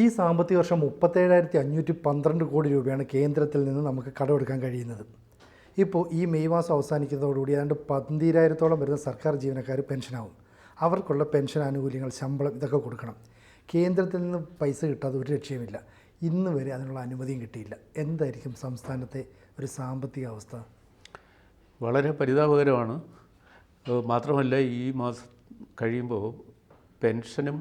ഈ സാമ്പത്തിക വർഷം മുപ്പത്തേഴായിരത്തി അഞ്ഞൂറ്റി പന്ത്രണ്ട് കോടി രൂപയാണ് കേന്ദ്രത്തിൽ നിന്ന് നമുക്ക് കടമെടുക്കാൻ കഴിയുന്നത്. ഇപ്പോൾ ഈ മെയ് മാസം അവസാനിക്കുന്നതോടുകൂടി ഏതാണ്ട് പന്തിരായിരത്തോളം വരുന്ന സർക്കാർ ജീവനക്കാർ പെൻഷനാവും. അവർക്കുള്ള പെൻഷൻ ആനുകൂല്യങ്ങൾ ശമ്പളം ഇതൊക്കെ കൊടുക്കണം. കേന്ദ്രത്തിൽ നിന്ന് പൈസ കിട്ടാതെ ഒരു ലക്ഷ്യമില്ല ഇന്ന് വരെ അതിനുള്ള അനുമതിയും കിട്ടിയില്ല. എന്തായിരിക്കും സംസ്ഥാനത്തെ ഒരു സാമ്പത്തിക അവസ്ഥ? വളരെ പരിതാപകരമാണ്. മാത്രമല്ല ഈ മാസം കഴിയുമ്പോൾ പെൻഷനും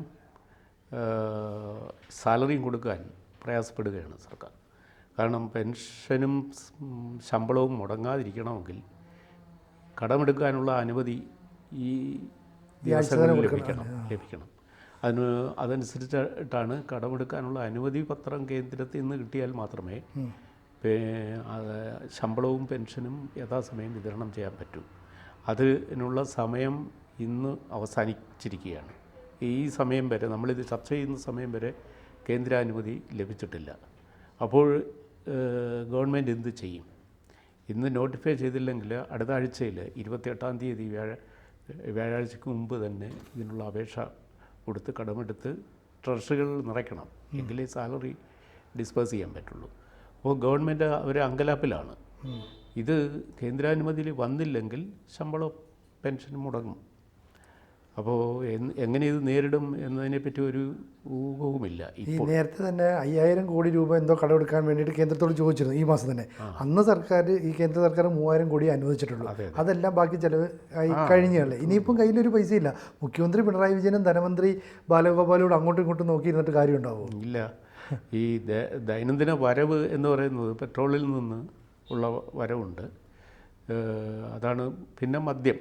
സാലറിയും കൊടുക്കാൻ പ്രയാസപ്പെടുകയാണ് സർക്കാർ. കാരണം പെൻഷനും ശമ്പളവും മുടങ്ങാതിരിക്കണമെങ്കിൽ കടമെടുക്കാനുള്ള അനുമതി ഈ ദിവസങ്ങളിൽ ലഭിക്കണം ലഭിക്കണം. അതിന് അതനുസരിച്ചിട്ടാണ് കടമെടുക്കാനുള്ള അനുമതി പത്രം കേന്ദ്രത്തിൽ നിന്ന് കിട്ടിയാൽ മാത്രമേ ശമ്പളവും പെൻഷനും യഥാസമയം വിതരണം ചെയ്യാൻ പറ്റൂ. അതിനുള്ള സമയം ഇന്ന് അവസാനിച്ചിരിക്കുകയാണ്. ഈ സമയം വരെ നമ്മളിത് ചർച്ച ചെയ്യുന്ന സമയം വരെ കേന്ദ്രാനുമതി ലഭിച്ചിട്ടില്ല. അപ്പോൾ ഗവൺമെന്റ് എന്ത് ചെയ്യും? ഇന്ന് നോട്ടിഫൈ ചെയ്തില്ലെങ്കിൽ അടുത്ത ആഴ്ചയിൽ ഇരുപത്തിയെട്ടാം തീയതി വ്യാഴ വ്യാഴാഴ്ചക്ക് മുമ്പ് തന്നെ ഇതിനുള്ള അപേക്ഷ കൊടുത്ത് കടമെടുത്ത് ട്രഷറികൾ നിറയ്ക്കണം. എങ്കിലേ സാലറി ഡിസ്പേഴ്സ് ചെയ്യാൻ പറ്റുള്ളൂ. അപ്പോൾ ഗവൺമെന്റ് ഒരു അങ്കലാപ്പിലാണ്. ഇത് കേന്ദ്രാനുമതിയിൽ വന്നില്ലെങ്കിൽ ശമ്പളം പെൻഷൻ മുടങ്ങും. അപ്പോൾ എങ്ങനെ ഇത് നേരിടും എന്നതിനെപ്പറ്റി ഒരു ഊഹവുമില്ല ഈ നേരത്തെ തന്നെ അയ്യായിരം കോടി രൂപ എന്തോ കടമെടുക്കാൻ വേണ്ടിയിട്ട് കേന്ദ്രത്തോട് ചോദിച്ചിരുന്നു ഈ മാസം തന്നെ. അന്ന് സർക്കാർ ഈ കേന്ദ്ര സർക്കാർ മൂവായിരം കോടി അനുവദിച്ചിട്ടുള്ളൂ. അതെല്ലാം ബാക്കി ചിലവ് ആയി കഴിഞ്ഞുള്ളേ ഇനിയിപ്പം കയ്യിലൊരു പൈസ ഇല്ല മുഖ്യമന്ത്രി പിണറായി വിജയനും ധനമന്ത്രി ബാലഗോപാലോട് അങ്ങോട്ടും ഇങ്ങോട്ടും നോക്കിയിരുന്നിട്ട് കാര്യമുണ്ടാവും ഇല്ല. ഈ ദൈനംദിന വരവ് എന്ന് പറയുന്നത് പെട്രോളിൽ നിന്ന് ഉള്ള വരവുണ്ട്. അതാണ് പിന്നെ മദ്യം.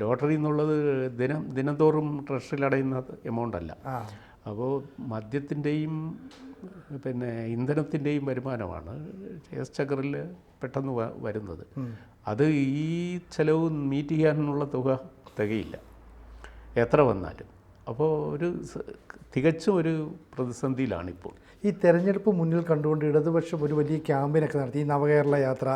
ലോട്ടറി എന്നുള്ളത് ദിനം ദിനംതോറും ട്രഷറിൽ അടയുന്ന എമൗണ്ട് അല്ല. അപ്പോൾ മദ്യത്തിന്റെയും പിന്നെ ഇന്ധനത്തിന്റെയും വരുമാനമാണ് ചേസ് ചക്കറിൽ പെട്ടെന്ന് വരുന്നത്. അത് ഈ ചിലവ് മീറ്റ് ചെയ്യാനുള്ള തുക തികയില്ല. എത്ര വന്നാലും. അപ്പോൾ ഒരു തികച്ചും ഒരു പ്രതിസന്ധിയിലാണിപ്പോൾ. ഈ തെരഞ്ഞെടുപ്പ് മുന്നിൽ കണ്ടുകൊണ്ട് ഇടതുപക്ഷം ഒരു വലിയ ക്യാമ്പയിനൊക്കെ നടത്തി ഈ നവകേരള യാത്ര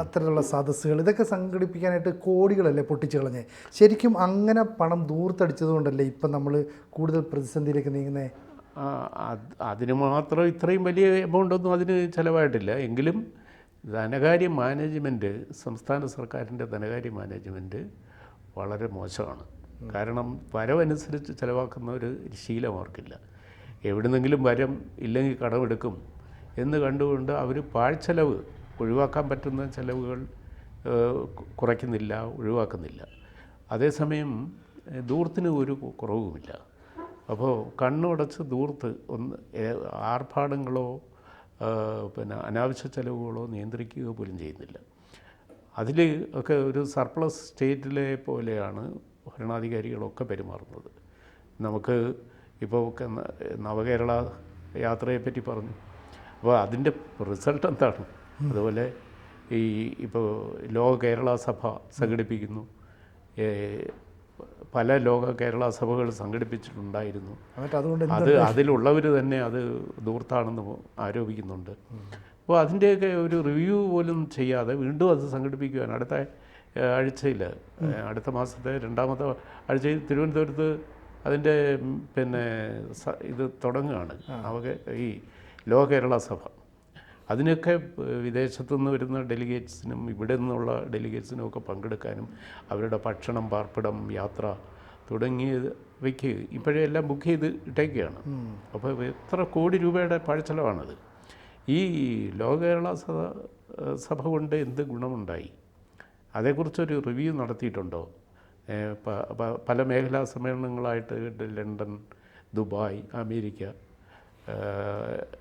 അത്തരത്തിലുള്ള സദസ്സുകൾ ഇതൊക്കെ സംഘടിപ്പിക്കാനായിട്ട് കോടികളല്ലേ പൊട്ടിച്ചു കളഞ്ഞേ ശരിക്കും അങ്ങനെ പണം ദൂർത്തടിച്ചതുകൊണ്ടല്ലേ ഇപ്പം നമ്മൾ കൂടുതൽ പ്രതിസന്ധിയിലേക്ക് നീങ്ങുന്നേ? ആ, അതിന് മാത്രം ഇത്രയും വലിയ എമൗണ്ട് ഒന്നും അതിന് ചിലവായിട്ടില്ല. എങ്കിലും ധനകാര്യ മാനേജ്മെന്റ് സംസ്ഥാന സർക്കാരിന്റെ ധനകാര്യ മാനേജ്മെന്റ് വളരെ മോശമാണ്. കാരണം വരവനുസരിച്ച് ചിലവാക്കുന്ന ഒരു ശീലം അവർക്കില്ല. എവിടുന്നെങ്കിലും വരം ഇല്ലെങ്കിൽ കടമെടുക്കും എന്ന് കണ്ടുകൊണ്ട് അവർ പാഴ്ചെലവ് ഒഴിവാക്കാൻ പറ്റുന്ന ചിലവുകൾ കുറയ്ക്കുന്നില്ല ഒഴിവാക്കുന്നില്ല. അതേസമയം ദൂർത്തിന് ഒരു കുറവുമില്ല. അപ്പോൾ കണ്ണുടച്ച് ദൂർത്ത് ഒന്ന് ആർഭാടങ്ങളോ പിന്നെ അനാവശ്യ ചെലവുകളോ നിയന്ത്രിക്കുക പോലും ചെയ്യുന്നില്ല. അതിൽ ഒക്കെ ഒരു സർപ്ലസ് സ്റ്റേറ്റിലെ പോലെയാണ് ഭരണാധികാരികളൊക്കെ പെരുമാറുന്നത്. നമുക്ക് ഇപ്പോൾ നവകേരള യാത്രയെപ്പറ്റി പറഞ്ഞു. അപ്പോൾ അതിന്റെ റിസൾട്ട് എന്താണ്? അതുപോലെ ഈ ഇപ്പോൾ ലോക കേരള സഭ സംഘടിപ്പിക്കുന്നു. പല ലോക കേരള സഭകൾ സംഘടിപ്പിച്ചിട്ടുണ്ടായിരുന്നു. അത് അതിലുള്ളവർ തന്നെ അത് ദൂർത്താണെന്ന് ആരോപിക്കുന്നുണ്ട്. അപ്പോൾ അതിന്റെയൊക്കെ ഒരു റിവ്യൂ പോലും ചെയ്യാതെ വീണ്ടും അത് സംഘടിപ്പിക്കുവാൻ അടുത്ത ആഴ്ചയിൽ അടുത്ത മാസത്തെ രണ്ടാമത്തെ ആഴ്ചയിൽ തിരുവനന്തപുരത്ത് അതിന്റെ പിന്നെ ഇത് തുടങ്ങുകയാണ്. അവക്ക് ഈ ലോക കേരള സഭ. അതിനൊക്കെ വിദേശത്തുനിന്ന് വിദേശത്തു നിന്ന് വരുന്ന ഡെലിഗേറ്റ്സിനും ഇവിടെ നിന്നുള്ള ഡെലിഗേറ്റ്സിനും ഒക്കെ പങ്കെടുക്കാനും അവരുടെ ഭക്ഷണം പാർപ്പിടം യാത്ര തുടങ്ങിയത് വയ്ക്ക്. ഇപ്പോഴേ എല്ലാം ബുക്ക് ചെയ്ത് ഇട്ടേക്കുകയാണ് അപ്പോൾ എത്ര കോടി രൂപയുടെ പഴച്ചെലവാണത് ഈ ലോക കേരള സഭ സഭ കൊണ്ട് എന്ത് ഗുണമുണ്ടായി? അതേക്കുറിച്ചൊരു റിവ്യൂ നടത്തിയിട്ടുണ്ടോ? പല മേഖലാ സമ്മേളനങ്ങളായിട്ട് ലണ്ടൻ ദുബായ് അമേരിക്ക.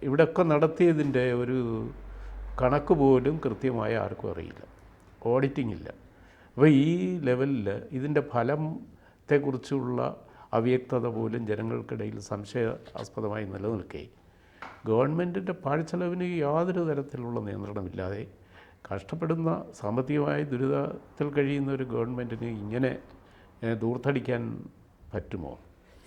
ഇവിടെയൊക്കെ നടത്തിയതിന്റെ ഒരു കണക്ക് പോലും കൃത്യമായി ആർക്കും അറിയില്ല. ഓഡിറ്റിംഗ് ഇല്ല അപ്പോൾ ഈ ലെവലിൽ ഇതിന്റെ ഫലത്തെക്കുറിച്ചുള്ള അവ്യക്തത പോലും ജനങ്ങൾക്കിടയിൽ സംശയാസ്പദമായി നിലനിൽക്കുകയും ഗവൺമെന്റിന്റെ പാഴ്ചെലവിന് യാതൊരു തരത്തിലുള്ള നിയന്ത്രണമില്ലാതെ കഷ്ടപ്പെടുന്ന സാമ്പത്തികമായ ദുരിതത്തിൽ കഴിയുന്ന ഒരു ഗവൺമെന്റിന് ഇങ്ങനെ ദൂർത്തടിക്കാൻ പറ്റുമോ?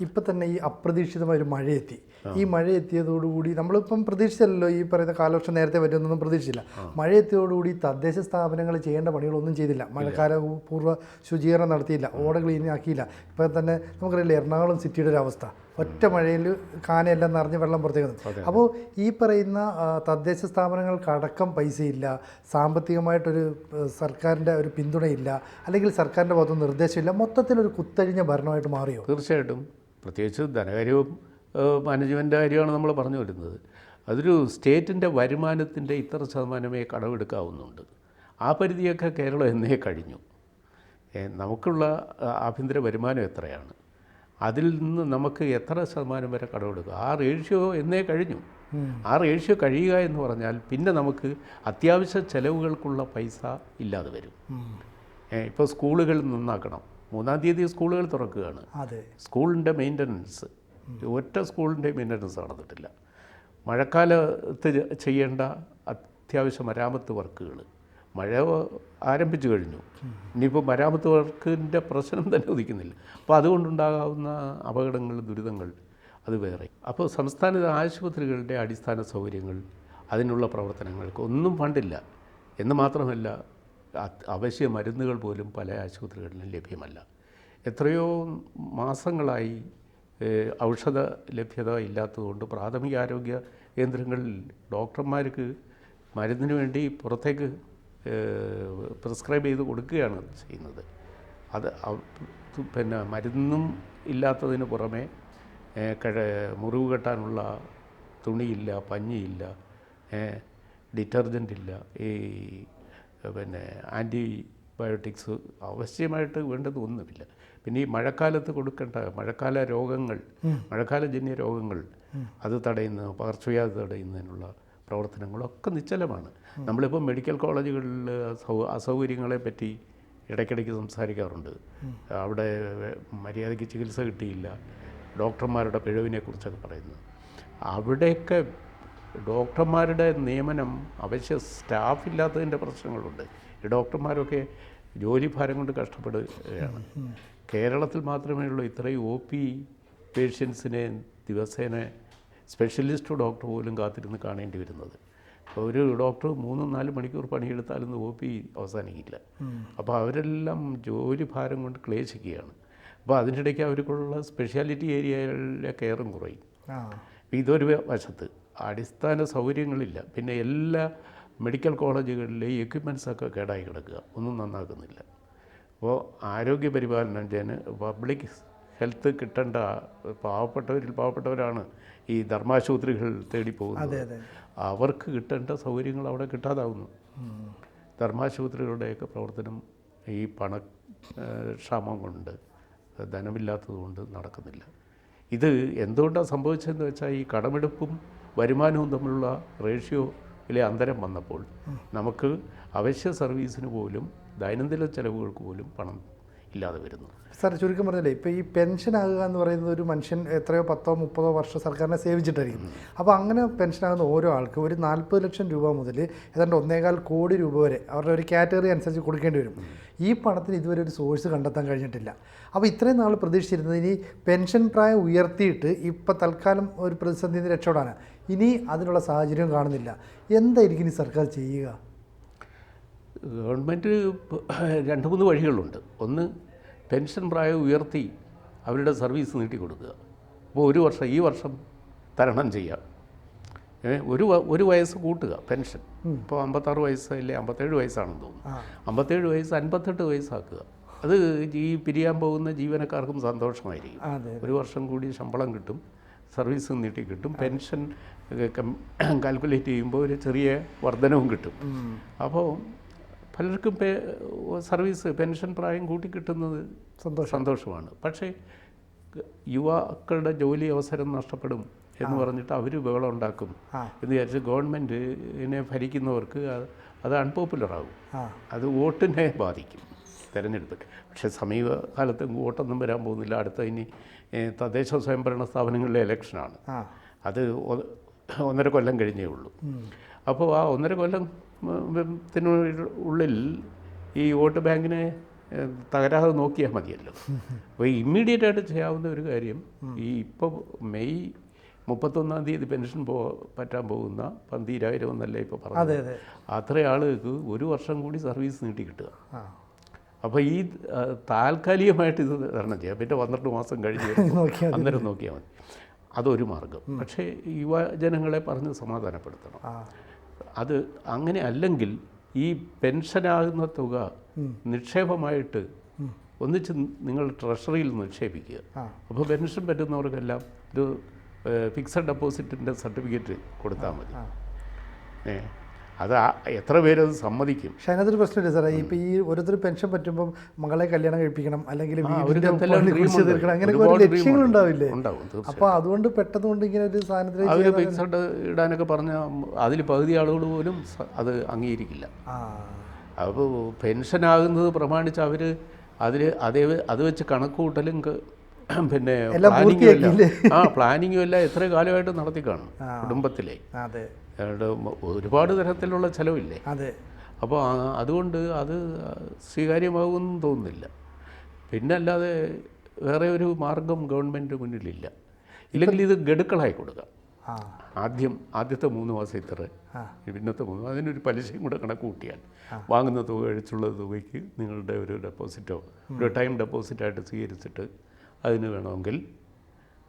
ഇപ്പം തന്നെ ഈ അപ്രതീക്ഷിതമായ ഒരു മഴയെത്തി. ഈ മഴ എത്തിയതോടുകൂടി നമ്മളിപ്പം പ്രതീക്ഷിച്ചല്ലോ ഈ പറയുന്ന കാലവർഷം നേരത്തെ വരുമെന്നൊന്നും പ്രതീക്ഷിച്ചില്ല. മഴ എത്തിയതോടുകൂടി തദ്ദേശ സ്ഥാപനങ്ങൾ ചെയ്യേണ്ട പണികളൊന്നും ചെയ്തില്ല. മഴക്കാല പൂർവ ശുചീകരണം നടത്തിയില്ല. ഓട ക്ലീൻ ആക്കിയില്ല ഇപ്പം തന്നെ നമുക്കറിയില്ല എറണാകുളം സിറ്റിയുടെ ഒരു അവസ്ഥ. ഒറ്റ മഴയിൽ കാനയെല്ലാം നിറഞ്ഞ് വെള്ളം പുറത്തേക്ക് വന്നു അപ്പോൾ ഈ പറയുന്ന തദ്ദേശ സ്ഥാപനങ്ങൾക്ക് അടക്കം പൈസയില്ല സാമ്പത്തികമായിട്ടൊരു സർക്കാരിന്റെ ഒരു പിന്തുണയില്ല അല്ലെങ്കിൽ സർക്കാരിന്റെ ഭാഗത്ത് നിർദ്ദേശമില്ല മൊത്തത്തിലൊരു കുത്തഴിഞ്ഞ ഭരണമായിട്ട് മാറിയോ? തീർച്ചയായിട്ടും. പ്രത്യേകിച്ച് ധനകാര്യവും മാനേജ്മെന്റ് കാര്യമാണ് നമ്മൾ പറഞ്ഞു വരുന്നത്. അതൊരു സ്റ്റേറ്റിന്റെ വരുമാനത്തിന്റെ ഇത്ര ശതമാനമേ കടമെടുക്കാവുന്നുണ്ട്. ആ പരിധിയൊക്കെ കേരളം എന്നേ കഴിഞ്ഞു. നമുക്കുള്ള ആഭ്യന്തര വരുമാനം എത്രയാണ്? അതിൽ നിന്ന് നമുക്ക് എത്ര ശതമാനം വരെ കടമെടുക്കുക ആ റേഷ്യോ എന്നേ കഴിഞ്ഞു. ആ റേഷ്യോ കഴിയുക എന്ന് പറഞ്ഞാൽ പിന്നെ നമുക്ക് അത്യാവശ്യ ചെലവുകൾക്കുള്ള പൈസ ഇല്ലാതെ വരും. ഇപ്പോൾ സ്കൂളുകൾ നന്നാക്കണം. മൂന്നാം തീയതി സ്കൂളുകൾ തുറക്കുകയാണ്. സ്കൂളിന്റെ മെയിന്റനൻസ്. ഒറ്റ സ്കൂളിന്റെ മെയിന്റനൻസ് നടന്നിട്ടില്ല. മഴക്കാലത്ത് ചെയ്യേണ്ട അത്യാവശ്യ മരാമത്ത് വർക്കുകൾ. മഴ ആരംഭിച്ചു കഴിഞ്ഞു. ഇനിയിപ്പോൾ മരാമത്ത് വർക്കിന്റെ പ്രശ്നം തന്നെ ഉദിക്കുന്നില്ല. അപ്പോൾ അതുകൊണ്ടുണ്ടാകാവുന്ന അപകടങ്ങൾ ദുരിതങ്ങൾ അത് വേറെ. അപ്പോൾ സംസ്ഥാന ആശുപത്രികളുടെ അടിസ്ഥാന സൗകര്യങ്ങൾ അതിനുള്ള പ്രവർത്തനങ്ങൾക്ക് ഒന്നും ഫണ്ടില്ല. എന്ന് മാത്രമല്ല അവശ്യ മരുന്നുകൾ പോലും പല ആശുപത്രികളിലും ലഭ്യമല്ല. എത്രയോ മാസങ്ങളായി ഔഷധ ലഭ്യത ഇല്ലാത്തതുകൊണ്ട് പ്രാഥമിക ആരോഗ്യ കേന്ദ്രങ്ങളിൽ ഡോക്ടർമാർക്ക് മരുന്നിന് വേണ്ടി പുറത്തേക്ക് പ്രിസ്ക്രൈബ് ചെയ്ത് കൊടുക്കുകയാണ് ചെയ്യുന്നത്. അത് പിന്നെ മരുന്നും ഇല്ലാത്തതിന് പുറമെ കഴ മുറിവ് കെട്ടാനുള്ള തുണിയില്ല പഞ്ഞിയില്ല ഡിറ്റർജന്റ് ഇല്ല ഈ പിന്നെ ആന്റിബയോട്ടിക്സ് ആവശ്യമായിട്ട് വേണ്ടത് ഒന്നുമില്ല. പിന്നെ ഈ മഴക്കാലത്ത് കൊടുക്കേണ്ട മഴക്കാല രോഗങ്ങൾ മഴക്കാലജന്യ രോഗങ്ങൾ അത് തടയുന്ന പകർച്ചവ്യാധി തടയുന്നതിനുള്ള പ്രവർത്തനങ്ങളൊക്കെ നിശ്ചലമാണ്. നമ്മളിപ്പോൾ മെഡിക്കൽ കോളേജുകളിൽ അസൗകര്യങ്ങളെ പറ്റി ഇടയ്ക്കിടയ്ക്ക് സംസാരിക്കാറുണ്ട്. അവിടെ മര്യാദയ്ക്ക് ചികിത്സ കിട്ടിയില്ല. ഡോക്ടർമാരുടെ പിഴവിനെ കുറിച്ചൊക്കെ പറയുന്നു. അവിടെയൊക്കെ ഡോക്ടർമാരുടെ നിയമനം അവശ്യ സ്റ്റാഫ് ഇല്ലാത്തതിന്റെ പ്രശ്നങ്ങളുണ്ട്. ഈ ഡോക്ടർമാരൊക്കെ ജോലിഭാരം കൊണ്ട് കഷ്ടപ്പെടുകയാണ്. കേരളത്തിൽ മാത്രമേ ഉള്ളൂ ഇത്രയും ഒ പി പേഷ്യൻസിനെ ദിവസേന സ്പെഷ്യലിസ്റ്റ് ഡോക്ടർ പോലും കാത്തിരുന്ന് കാണേണ്ടി വരുന്നത്. അപ്പോൾ ഒരു ഡോക്ടർ മൂന്നും നാല് മണിക്കൂർ പണിയെടുത്താലൊന്നും ഒ പി അവസാനിക്കില്ല. അപ്പോൾ അവരെല്ലാം ജോലി ഭാരം കൊണ്ട് ക്ലേശിക്കുകയാണ്. അപ്പോൾ അതിനിടയ്ക്ക് അവർക്കുള്ള സ്പെഷ്യാലിറ്റി ഏരിയകളിലെ കെയറും കുറയും. ഇതൊരു വശത്ത്. അടിസ്ഥാന സൗകര്യങ്ങളില്ല. പിന്നെ എല്ലാ മെഡിക്കൽ കോളേജുകളിലെ എക്യുപ്മെൻസൊക്കെ കേടായി കിടക്കുക. ഒന്നും നന്നാക്കുന്നില്ല. അപ്പോൾ ആരോഗ്യ പരിപാലനം ജന പബ്ലിക് ഹെൽത്ത് കിട്ടേണ്ട പാവപ്പെട്ടവരിൽ പാവപ്പെട്ടവരാണ് ഈ ധർമാശുപത്രികൾ തേടി പോകുന്നത് അവർക്ക് കിട്ടേണ്ട സൗകര്യങ്ങൾ അവിടെ കിട്ടാതാവുന്നു. ധർമാശുപത്രികളുടെയൊക്കെ പ്രവർത്തനം ഈ പണ ക്ഷാമം കൊണ്ട് ധനമില്ലാത്തത് കൊണ്ട് നടക്കുന്നില്ല. ഇത് എന്തുകൊണ്ടാണ് സംഭവിച്ചതെന്ന് വെച്ചാൽ ഈ കടമെടുപ്പും വരുമാനവും തമ്മിലുള്ള റേഷ്യോയിലെ അന്തരം വന്നപ്പോൾ നമുക്ക് അവശ്യ സർവീസിന് പോലും ദൈനംദിന ചെലവുകൾക്ക് പോലും പണം ഇല്ലാതെ വരുന്നു. സാർ ചുരുക്കം പറഞ്ഞില്ലേ ഇപ്പോൾ ഈ പെൻഷൻ ആകുക എന്ന് പറയുന്നത് ഒരു മനുഷ്യൻ എത്രയോ പത്തോ മുപ്പതോ വർഷം സർക്കാരിനെ സേവിച്ചിട്ടായിരിക്കും. അപ്പോൾ അങ്ങനെ പെൻഷനാകുന്ന ഓരോ ആൾക്കും ഒരു നാൽപ്പത് ലക്ഷം രൂപ മുതൽ ഏതാണ്ട് ഒന്നേകാൽ കോടി രൂപ വരെ അവരുടെ ഒരു കാറ്റഗറി അനുസരിച്ച് കൊടുക്കേണ്ടി വരും. ഈ പണത്തിന് ഇതുവരെ ഒരു സോഴ്സ് കണ്ടെത്താൻ കഴിഞ്ഞിട്ടില്ല. അപ്പോൾ ഇത്രയും നാൾ പ്രതീക്ഷിച്ചിരുന്നത് ഇനി പെൻഷൻ പ്രായം ഉയർത്തിയിട്ട് ഇപ്പോൾ തൽക്കാലം ഒരു പ്രതിസന്ധി നിന്ന് രക്ഷപ്പെടാനാണ് ഇനി അതിനുള്ള സാഹചര്യം കാണുന്നില്ല. എന്തായിരിക്കും ഇനി സർക്കാർ ചെയ്യുക? ഗവൺമെന്റ് രണ്ട് മൂന്ന് വഴികളുണ്ട്. ഒന്ന് പെൻഷൻ പ്രായം ഉയർത്തി അവരുടെ സർവീസ് നീട്ടിക്കൊടുക്കുക. അപ്പോൾ ഒരു വർഷം ഈ വർഷം തരണം ചെയ്യാം ഒരു ഒരു വയസ്സ് കൂട്ടുക പെൻഷൻ. ഇപ്പോൾ അമ്പത്താറ് വയസ്സ് അല്ലേ അമ്പത്തേഴ് വയസ്സാണെന്ന് തോന്നുന്നു. അമ്പത്തേഴ് വയസ്സ് അൻപത്തെട്ട് വയസ്സാക്കുക. അത് ഈ പിരിയാൻ പോകുന്ന ജീവനക്കാർക്കും സന്തോഷമായിരിക്കും. ഒരു വർഷം കൂടി ശമ്പളം കിട്ടും സർവീസ് നീട്ടി കിട്ടും പെൻഷൻ കാൽക്കുലേറ്റ് ചെയ്യുമ്പോൾ ഒരു ചെറിയ വർധനവും കിട്ടും. അപ്പോൾ പലർക്കും പേ സർവീസ് പെൻഷൻ പ്രായം കൂട്ടി കിട്ടുന്നത് സന്തോഷം. സന്തോഷമാണ്. പക്ഷേ യുവാക്കളുടെ ജോലി അവസരം നഷ്ടപ്പെടും എന്ന് പറഞ്ഞിട്ട് അവർ ബഹളം ഉണ്ടാക്കും. എന്ന് വിചാരിച്ച് ഗവൺമെന്റിനെ ഭരിക്കുന്നവർക്ക് അത് അൺപോപ്പുലർ അൺപോപ്പുലറാകും. അത് വോട്ടിനെ ബാധിക്കും തിരഞ്ഞെടുപ്പിൽ. പക്ഷേ സമീപകാലത്ത് വോട്ടൊന്നും വരാൻ പോകുന്നില്ല. അടുത്ത ഇനി തദ്ദേശ സ്വയംഭരണ സ്ഥാപനങ്ങളിലെ ഇലക്ഷനാണ്. അത് ഒന്നര കൊല്ലം കഴിഞ്ഞേ ഉള്ളൂ. അപ്പോൾ ആ ഒന്നര കൊല്ലം ഉള്ളിൽ ഈ വോട്ട് ബാങ്കിനെ തകരാതെ നോക്കിയാൽ മതിയല്ലോ. അപ്പോൾ ഇമ്മീഡിയറ്റ് ആയിട്ട് ചെയ്യാവുന്ന ഒരു കാര്യം ഈ ഇപ്പോൾ മെയ് മുപ്പത്തൊന്നാം തീയതി പെൻഷൻ പോ പറ്റാൻ പോകുന്ന പന്തീരായിരം എന്നല്ലേ ഇപ്പോൾ പറഞ്ഞത്? അതെ അത്ര ആളുകൾക്ക് ഒരു വർഷം കൂടി സർവീസ് നീട്ടി കിട്ടുക. അപ്പോൾ ഈ താൽക്കാലികമായിട്ട് ഇത് തരണം ചെയ്യാം. പിന്നെ പന്ത്രണ്ട് മാസം കഴിഞ്ഞ്. അന്നേരം നോക്കിയാൽ മതി. അതൊരു മാർഗം പക്ഷേ യുവജനങ്ങളെ പറഞ്ഞ് സമാധാനപ്പെടുത്തണം. അത് അങ്ങനെ അല്ലെങ്കിൽ ഈ പെൻഷനാകുന്ന തുക നിക്ഷേപമായിട്ട് ഒന്നിച്ച് നിങ്ങൾ ട്രഷറിയിൽ നിക്ഷേപിക്കുക. അപ്പോൾ പെൻഷൻ പറ്റുന്നവർക്കെല്ലാം ഒരു ഫിക്സഡ് ഡെപ്പോസിറ്റിന്റെ സർട്ടിഫിക്കറ്റ് കൊടുത്താൽ മതി. ഏ. അത് എത്ര പേരത് സമ്മതിക്കും. പക്ഷെ അതിനകത്തൊരു പ്രശ്നമില്ല സാറേ. ഇപ്പം ഈ ഓരോരുത്തർ പെൻഷൻ പറ്റുമ്പോൾ മകളെ കല്യാണം കഴിപ്പിക്കണം അല്ലെങ്കിൽ വീടിന്റെ കുറിച്ച് തീർക്കണം അങ്ങനെയൊക്കെ ഒരു അപ്പോൾ അതുകൊണ്ട് പെട്ടെന്ന് കൊണ്ട് ഇങ്ങനെ ഒരു സാധനത്തിൽ ഫിക്സഡ് ഇടാനൊക്കെ പറഞ്ഞ അതിൽ പകുതി ആളുകൾ പോലും അത് അംഗീകരിക്കില്ല. അപ്പോൾ പെൻഷനാകുന്നത് പ്രമാണിച്ച് അവർ അതിൽ അതേ അത് വെച്ച് കണക്ക് കൂട്ടലും പിന്നെ പ്ലാനിങ്ങും എല്ലാം. ആ പ്ലാനിങ്ങും എല്ലാം എത്ര കാലമായിട്ട് നടത്തി കാണും കുടുംബത്തിലെ. ഏതാണ്ട് ഒരുപാട് തരത്തിലുള്ള ചിലവില്ലേ? അതെ. അപ്പോൾ അതുകൊണ്ട് അത് സ്വീകാര്യമാകുമെന്ന് തോന്നുന്നില്ല. പിന്നെ അല്ലാതെ വേറെ ഒരു മാർഗം ഗവൺമെന്റ് മുന്നിലില്ല. ഇല്ലെങ്കിൽ ഇത് ഗഡുക്കളായി കൊടുക്കാം. ആദ്യം ആദ്യത്തെ മൂന്ന് മാസം ഇത്ര. പിന്നത്തെ മൂന്ന് അതിനൊരു പലിശയും കൂടെ കണക്ക് കൂട്ടിയാൽ വാങ്ങുന്ന തുക അഴിച്ചുള്ള തുകയ്ക്ക് നിങ്ങളുടെ ഒരു ഡെപ്പോസിറ്റോ ഒരു ടൈം ഡെപ്പോസിറ്റായിട്ട് സ്വീകരിച്ചിട്ട് അതിന് വേണമെങ്കിൽ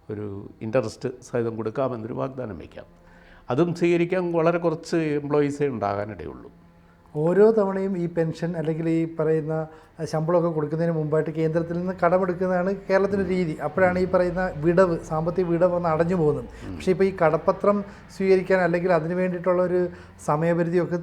ഒരു ഇൻട്രസ്റ്റ് സഹിതം കൊടുക്കാമെന്നൊരു വാഗ്ദാനം വയ്ക്കാം. അതും സ്വീകരിക്കാൻ വളരെ കുറച്ച് എംപ്ലോയീസേ ഉണ്ടാകാനിടയുള്ളൂ. ഓരോ തവണയും ഈ പെൻഷൻ അല്ലെങ്കിൽ ഈ പറയുന്ന ശമ്പളമൊക്കെ കൊടുക്കുന്നതിന് മുമ്പായിട്ട് കേന്ദ്രത്തിൽ നിന്ന് കടമെടുക്കുന്നതാണ് കേരളത്തിന്റെ രീതി. അപ്പോഴാണ് ഈ പറയുന്ന വിടവ് സാമ്പത്തിക വിടവ് ഒന്ന് അടഞ്ഞു പോകുന്നത്. പക്ഷേ ഇപ്പോൾ ഈ കടപ്പത്രം സ്വീകരിക്കാൻ അല്ലെങ്കിൽ അതിന് വേണ്ടിയിട്ടുള്ള ഒരു സമയപരിധിയൊക്കെ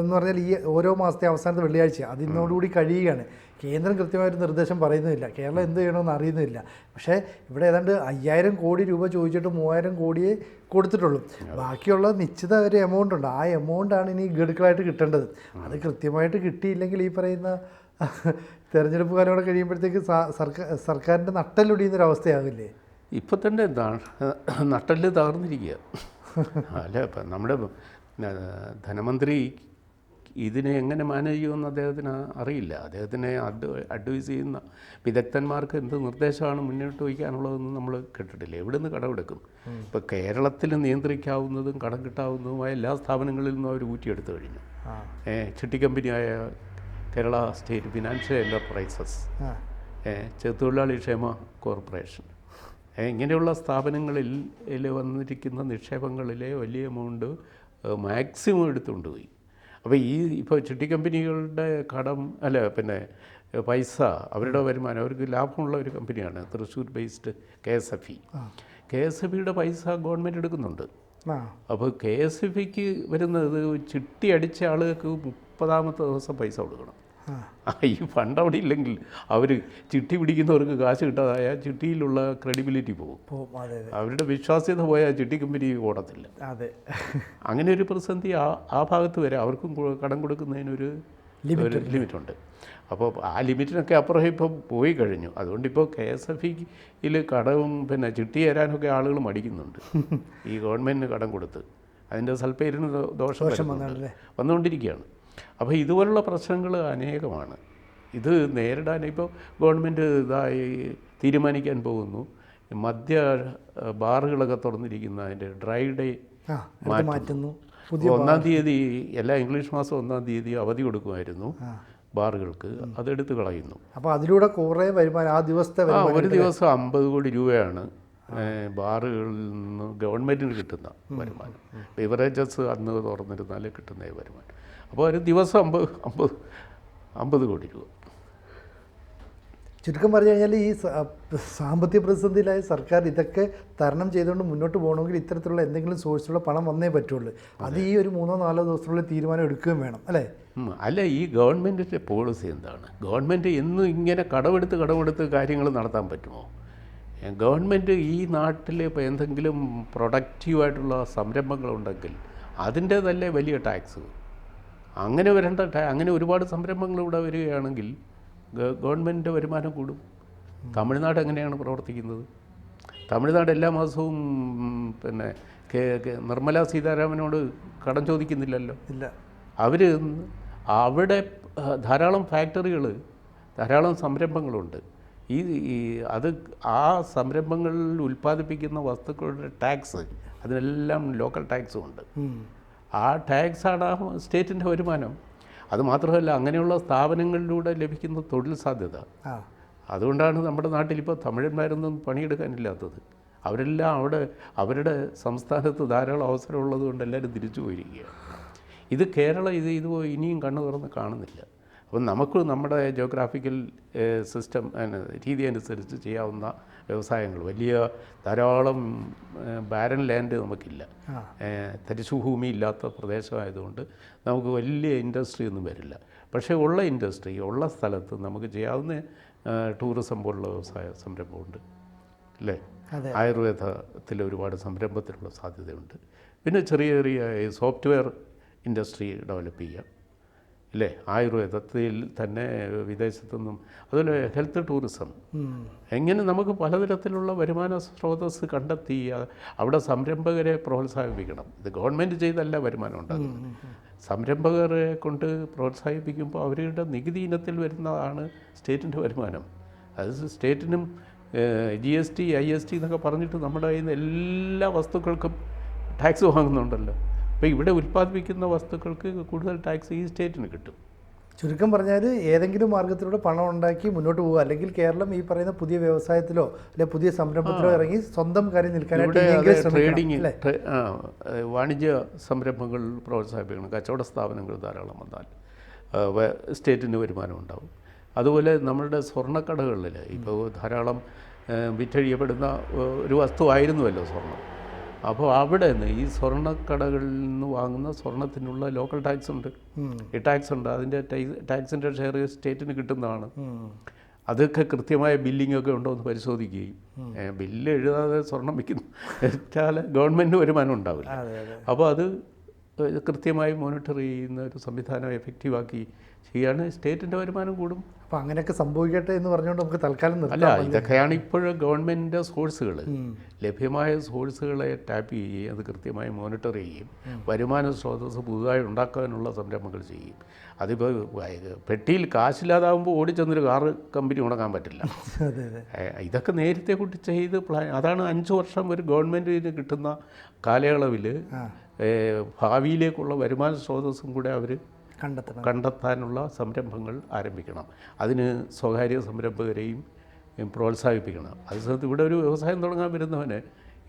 എന്ന് പറഞ്ഞാൽ ഈ ഓരോ മാസത്തെ അവസാനത്തെ വെള്ളിയാഴ്ച അതിനോടുകൂടി കഴിയുകയാണ്. കേന്ദ്രം കൃത്യമായൊരു നിർദ്ദേശം പറയുന്നില്ല. കേരളം എന്ത് ചെയ്യണമെന്ന് അറിയുന്നില്ല. പക്ഷേ ഇവിടെ ഏതാണ്ട് അയ്യായിരം കോടി രൂപ ചോദിച്ചിട്ട് മൂവായിരം കോടിയെ കൊടുത്തിട്ടുള്ളൂ. ബാക്കിയുള്ള നിശ്ചിത ഒരു എമൗണ്ട് ഉണ്ട്. ആ എമൗണ്ടാണ് ഇനി ഗഡുക്കളായിട്ട് കിട്ടേണ്ടത്. അത് കൃത്യമായിട്ട് കിട്ടിയില്ലെങ്കിൽ ഈ പറയുന്ന തെരഞ്ഞെടുപ്പ് കാലം കൂടെ കഴിയുമ്പോഴത്തേക്ക് സർക്കാർ സർക്കാരിന്റെ നട്ടലൊടിയുന്നൊരവസ്ഥയാകില്ലേ ഇപ്പോൾ ഇപ്പം തന്നെ നട്ടൽ തകർന്നിരിക്കുക. അല്ല ഇപ്പം നമ്മുടെ ധനമന്ത്രി ഇതിനെ എങ്ങനെ മാനേജ് ചെയ്യുമെന്ന് അദ്ദേഹത്തിന് അറിയില്ല. അദ്ദേഹത്തിനെ അഡ് അഡ്വൈസ് ചെയ്യുന്ന വിദഗ്ധന്മാർക്ക് എന്ത് നിർദ്ദേശമാണ് മുന്നോട്ട് വയ്ക്കാനുള്ളതെന്ന് നമ്മൾ കേട്ടിട്ടില്ല. എവിടെ നിന്ന് കടമെടുക്കും ഇപ്പോൾ കേരളത്തിൽ നിയന്ത്രിക്കാവുന്നതും കടം കിട്ടാവുന്നതുമായ എല്ലാ സ്ഥാപനങ്ങളിൽ നിന്നും അവർ ഊറ്റിയെടുത്തു കഴിഞ്ഞു. ചിട്ടി കമ്പനിയായ കേരള സ്റ്റേറ്റ് ഫിനാൻഷ്യൽ എന്റർപ്രൈസസ് ചെറുതൊഴിലാളി ക്ഷേമ കോർപ്പറേഷൻ. ഇങ്ങനെയുള്ള സ്ഥാപനങ്ങളിൽ വന്നിരിക്കുന്ന നിക്ഷേപങ്ങളിലെ വലിയ എമൗണ്ട് മാക്സിമം എടുത്തുകൊണ്ട് പോയി. അപ്പോൾ ഈ ഇപ്പോൾ ചിട്ടി കമ്പനികളുടെ കടം അല്ല പിന്നെ പൈസ അവരുടെ വരുമാനം അവർക്ക് ലാഭമുള്ള ഒരു കമ്പനിയാണ് Thrissur based K S F E. K S F ഇയുടെ പൈസ ഗവൺമെന്റ് എടുക്കുന്നുണ്ട്. അപ്പോൾ കെ എസ് എഫ് ഇക്ക് വരുന്നത് ചിട്ടി അടിച്ച ആളുകൾക്ക് മുപ്പതാമത്തെ ദിവസം പൈസ കൊടുക്കണം. ഈ ഫണ്ട് അവിടെ ഇല്ലെങ്കിൽ അവർ ചിട്ടി പിടിക്കുന്നവർക്ക് കാശ് കിട്ടാതായ ചിട്ടിയിലുള്ള ക്രെഡിബിലിറ്റി പോകും. അവരുടെ വിശ്വാസ്യത പോയാൽ ചിട്ടി കമ്പനി ഓടത്തില്ല. അതെ. അങ്ങനെ ഒരു പ്രതിസന്ധി ആ ആ ഭാഗത്ത് വരെ അവർക്കും കടം കൊടുക്കുന്നതിനൊരു ഒരു ലിമിറ്റുണ്ട് അപ്പോൾ ആ ലിമിറ്റിനൊക്കെ അപ്പുറം ഇപ്പോൾ പോയി കഴിഞ്ഞു. അതുകൊണ്ട് ഇപ്പോൾ കെ എസ് എഫ് ഇയിൽ കടവും പിന്നെ ചിട്ടി തരാനൊക്കെ ആളുകൾ മടിക്കുന്നുണ്ട്. ഈ ഗവൺമെന്റിന് കടം കൊടുത്ത്. അതിന്റെ സൽപ്പേരിന് ദോഷം. വന്നുകൊണ്ടിരിക്കുകയാണ്. അപ്പോൾ ഇതുപോലുള്ള പ്രശ്നങ്ങൾ അനേകമാണ്. ഇത് നേരിടാൻ ഇപ്പോൾ ഗവൺമെന്റ് ഇതായി തീരുമാനിക്കാൻ പോകുന്നു. മദ്യ ബാറുകളൊക്കെ തുറന്നിരിക്കുന്ന അതിന്റെ ഡ്രൈ ഡേ മാറ്റുന്നു. ഒന്നാം തീയതി എല്ലാ ഇംഗ്ലീഷ് മാസം ഒന്നാം തീയതി അവധി കൊടുക്കുമായിരുന്നു ബാറുകൾക്ക്. അതെടുത്ത് കളയുന്നു. അപ്പോൾ അതിലൂടെ കുറേ വരുമാനം ആ ദിവസത്തെ ഒരു ദിവസം അമ്പത് കോടി രൂപയാണ് ബാറുകളിൽ നിന്ന് ഗവൺമെന്റിന് കിട്ടുന്ന വരുമാനം. ബിവറേജസ് അന്ന് തുറന്നിരുന്നാലേ കിട്ടുന്ന വരുമാനം. അപ്പോൾ ഒരു ദിവസം അമ്പത് അമ്പത് അമ്പത് കോടി രൂപ. ചുരുക്കം പറഞ്ഞു കഴിഞ്ഞാൽ ഈ സാമ്പത്തിക പ്രതിസന്ധിയിലായ സർക്കാർ ഇതൊക്കെ തരണം ചെയ്തുകൊണ്ട് മുന്നോട്ട് പോകണമെങ്കിൽ ഇത്തരത്തിലുള്ള എന്തെങ്കിലും സോഴ്സിലുള്ള പണം വന്നേ പറ്റുള്ളൂ. അത് ഈ ഒരു മൂന്നോ നാലോ ദിവസത്തിനുള്ളിൽ തീരുമാനം എടുക്കുകയും വേണം അല്ലേ? അല്ല ഈ ഗവൺമെന്റിന്റെ പോളിസി എന്താണ്? ഗവൺമെന്റ് എന്നും ഇങ്ങനെ കടമെടുത്ത് കടമെടുത്ത് കാര്യങ്ങൾ നടത്താൻ പറ്റുമോ? ഗവൺമെന്റ് ഈ നാട്ടിൽ ഇപ്പോൾ എന്തെങ്കിലും പ്രൊഡക്റ്റീവായിട്ടുള്ള സംരംഭങ്ങളുണ്ടെങ്കിൽ അതിന്റേതല്ലേ വലിയ ടാക്സ് അങ്ങനെ വരേണ്ട അങ്ങനെ ഒരുപാട് സംരംഭങ്ങൾ ഇവിടെ വരികയാണെങ്കിൽ ഗവൺമെന്റിന്റെ വരുമാനം കൂടും. തമിഴ്നാട് എങ്ങനെയാണ് പ്രവർത്തിക്കുന്നത്? തമിഴ്നാട് എല്ലാ മാസവും പിന്നെ നിർമ്മല സീതാരാമനോട് കടം ചോദിക്കുന്നില്ലല്ലോ. ഇല്ല. അവർ അവിടെ ധാരാളം ഫാക്ടറികൾ ധാരാളം സംരംഭങ്ങളുണ്ട്. ഈ അത് ആ സംരംഭങ്ങളിൽ ഉൽപ്പാദിപ്പിക്കുന്ന വസ്തുക്കളുടെ ടാക്സ് അതിനെല്ലാം ലോക്കൽ ടാക്സും ഉണ്ട്. ആ ടാക്സാണ് ആ സ്റ്റേറ്റിന്റെ വരുമാനം. അതുമാത്രമല്ല അങ്ങനെയുള്ള സ്ഥാപനങ്ങളിലൂടെ ലഭിക്കുന്ന തൊഴിൽ സാധ്യത. അതുകൊണ്ടാണ് നമ്മുടെ നാട്ടിൽ ഇപ്പോൾ തമിഴന്മാരൊന്നും പണിയെടുക്കാനില്ലാത്തത്. അവരെല്ലാം അവിടെ അവരുടെ സംസ്ഥാനത്ത് ധാരാളം അവസരമുള്ളത് കൊണ്ട് എല്ലാവരും തിരിച്ചു പോയിരിക്കുകയാണ് ഇത് കേരളം ഇത് ഇത് ഇനിയും കണ്ണു തുറന്ന് കാണുന്നില്ല. അപ്പം നമുക്ക് നമ്മുടെ ജോഗ്രാഫിക്കൽ സിസ്റ്റം രീതി അനുസരിച്ച് ചെയ്യാവുന്ന വ്യവസായങ്ങൾ. വലിയ ധാരാളം ബാരൻ ലാൻഡ് നമുക്കില്ല. തരിശുഭൂമി ഇല്ലാത്ത പ്രദേശമായതുകൊണ്ട് നമുക്ക് വലിയ ഇൻഡസ്ട്രി ഒന്നും വരില്ല. പക്ഷേ ഉള്ള ഇൻഡസ്ട്രി ഉള്ള സ്ഥലത്ത് നമുക്ക് ചെയ്യാവുന്ന ടൂറിസം പോലുള്ള വ്യവസായ സംരംഭമുണ്ട്. അല്ലേ? ആയുർവേദത്തിൽ ഒരുപാട് സംരംഭത്തിനുള്ള സാധ്യതയുണ്ട്. പിന്നെ ചെറിയ ചെറിയ സോഫ്റ്റ്വെയർ ഇൻഡസ്ട്രി ഡെവലപ്പ് ചെയ്യാം. ഇല്ലേ? ആയുർവേദത്തിൽ തന്നെ വിദേശത്തു നിന്നും അതുപോലെ ഹെൽത്ത് ടൂറിസം. എങ്ങനെ നമുക്ക് പലതരത്തിലുള്ള വരുമാന സ്രോതസ് കണ്ടെത്തി അവിടെ സംരംഭകരെ പ്രോത്സാഹിപ്പിക്കണം. ഇത് ഗവൺമെന്റ് ചെയ്തല്ല വരുമാനം ഉണ്ടാകുന്നത്. സംരംഭകരെ കൊണ്ട് പ്രോത്സാഹിപ്പിക്കുമ്പോൾ അവരുടെ നികുതി ഇനത്തിൽ വരുന്നതാണ് സ്റ്റേറ്റിന്റെ വരുമാനം. അത് സ്റ്റേറ്റിനും G S T I S T എന്നൊക്കെ പറഞ്ഞിട്ട് നമ്മുടെ കയ്യിൽ നിന്ന് എല്ലാ വസ്തുക്കൾക്കും ടാക്സ് വാങ്ങുന്നുണ്ടല്ലോ. അപ്പോൾ ഇവിടെ ഉൽപ്പാദിപ്പിക്കുന്ന വസ്തുക്കൾക്ക് കൂടുതൽ ടാക്സ് ഈ സ്റ്റേറ്റിന് കിട്ടും. ചുരുക്കം പറഞ്ഞാൽ ഏതെങ്കിലും മാർഗത്തിലൂടെ പണം ഉണ്ടാക്കി മുന്നോട്ട് പോകുക അല്ലെങ്കിൽ കേരളം ഈ പറയുന്ന പുതിയ വ്യവസായത്തിലോ അല്ലെ പുതിയ സംരംഭത്തിലോ ഇറങ്ങി സ്വന്തം കാര്യം നിൽക്കാനായിട്ട് ട്രേഡിങ് ആ, വാണിജ്യ സംരംഭങ്ങൾ പ്രോത്സാഹിപ്പിക്കണം. കച്ചവട സ്ഥാപനങ്ങൾ ധാരാളം വന്നാൽ സ്റ്റേറ്റിന്റെ സ്റ്റേറ്റിന് വരുമാനം ഉണ്ടാവും. അതുപോലെ നമ്മളുടെ സ്വർണക്കടകളിൽ ഇപ്പോൾ ധാരാളം വിറ്റഴിയപ്പെടുന്ന ഒരു വസ്തുവായിരുന്നുവല്ലോ സ്വർണം അപ്പോൾ അവിടെ നിന്ന് ഈ സ്വർണക്കടകളിൽ നിന്ന് വാങ്ങുന്ന സ്വർണത്തിനുള്ള ലോക്കൽ ടാക്സ് ഉണ്ട്. ഈ ടാക്സ് ഉണ്ട്. അതിന്റെ ടാക്സിന്റെ ഷെയർ സ്റ്റേറ്റിന് കിട്ടുന്നതാണ്. അതൊക്കെ കൃത്യമായ ബില്ലിംഗ് ഒക്കെ ഉണ്ടോ എന്ന് പരിശോധിക്കുകയും ബില്ല് എഴുതാതെ സ്വർണം വയ്ക്കുന്നു വെച്ചാൽ ഗവൺമെന്റ് വരുമാനം ഉണ്ടാവില്ല. അപ്പോൾ അത് ഏ, കൃത്യമായി മോണിറ്റർ ചെയ്യുന്ന ഒരു സംവിധാനം എഫക്റ്റീവാക്കി ചെയ്യാണ്. സ്റ്റേറ്റിന്റെ വരുമാനം കൂടും. അപ്പം അങ്ങനെയൊക്കെ സംഭവിക്കട്ടെ എന്ന് പറഞ്ഞുകൊണ്ട് നമുക്ക് തൽക്കാലം അല്ല ഇതൊക്കെയാണ് ഇപ്പോൾ ഗവൺമെന്റിന്റെ സോഴ്സുകൾ ലഭ്യമായ സോഴ്സുകളെ ടാപ്പ് ചെയ്യുകയും അത് കൃത്യമായി മോണിറ്റർ ചെയ്യുകയും വരുമാന സ്രോതസ് പുതുതായി ഉണ്ടാക്കാനുള്ള സംരംഭങ്ങൾ ചെയ്യും അതിപ്പോൾ പെട്ടിയിൽ കാശില്ലാതാകുമ്പോൾ ഓടിച്ചെന്നൊരു കാറ് കമ്പനി ഉണങ്ങാൻ പറ്റില്ല. ഇതൊക്കെ നേരത്തെ കൂട്ടി ചെയ്ത് പ്ലാൻ അതാണ് അഞ്ച് വർഷം ഒരു ഗവൺമെന്റിന് കിട്ടുന്ന കാലയളവിൽ ഭാവിയിലേക്കുള്ള വരുമാന സ്രോതസ്സും കൂടെ അവർ കണ്ടെത്തണം. കണ്ടെത്താനുള്ള സംരംഭങ്ങൾ ആരംഭിക്കണം. അതിന് സ്വകാര്യ സംരംഭകരെയും പ്രോത്സാഹിപ്പിക്കണം. അതേസമയത്ത് ഇവിടെ ഒരു വ്യവസായം തുടങ്ങാൻ വരുന്നവന്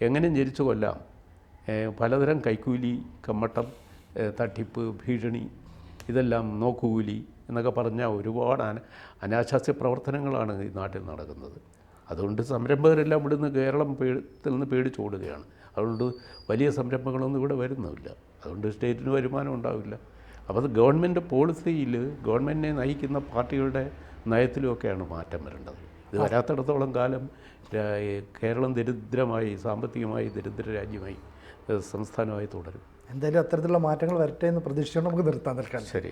എങ്ങനെ ജനിച്ചു കൊല്ലാം? പലതരം കൈക്കൂലി കമ്മട്ടം തട്ടിപ്പ് ഭീഷണി ഇതെല്ലാം നോക്കുകൂലി എന്നൊക്കെ പറഞ്ഞാൽ ഒരുപാട് അന അനാശാസ്യ പ്രവർത്തനങ്ങളാണ് ഈ നാട്ടിൽ നടക്കുന്നത്. അതുകൊണ്ട് സംരംഭകരെല്ലാം ഇവിടുന്ന് കേരളം പേടി നിന്ന് പേടിച്ചോടുകയാണ്. അതുകൊണ്ട് വലിയ സംരംഭങ്ങളൊന്നും ഇവിടെ വരുന്നില്ല. അതുകൊണ്ട് സ്റ്റേറ്റിന് വരുമാനം ഉണ്ടാവില്ല. അപ്പോൾ അത് ഗവൺമെന്റ് പോളിസിയിൽ ഗവൺമെന്റിനെ നയിക്കുന്ന പാർട്ടികളുടെ നയത്തിലുമൊക്കെയാണ് മാറ്റം വരേണ്ടത്. ഇത് വരാത്തിടത്തോളം കാലം കേരളം ദരിദ്രമായി സാമ്പത്തികമായി ദരിദ്ര രാജ്യമായി സംസ്ഥാനമായി തുടരും. എന്തായാലും അത്തരത്തിലുള്ള മാറ്റങ്ങൾ വരട്ടെ എന്ന് പ്രതീക്ഷിച്ചുകൊണ്ട് നമുക്ക് നിർത്താൻ നിൽക്കാം ശരി.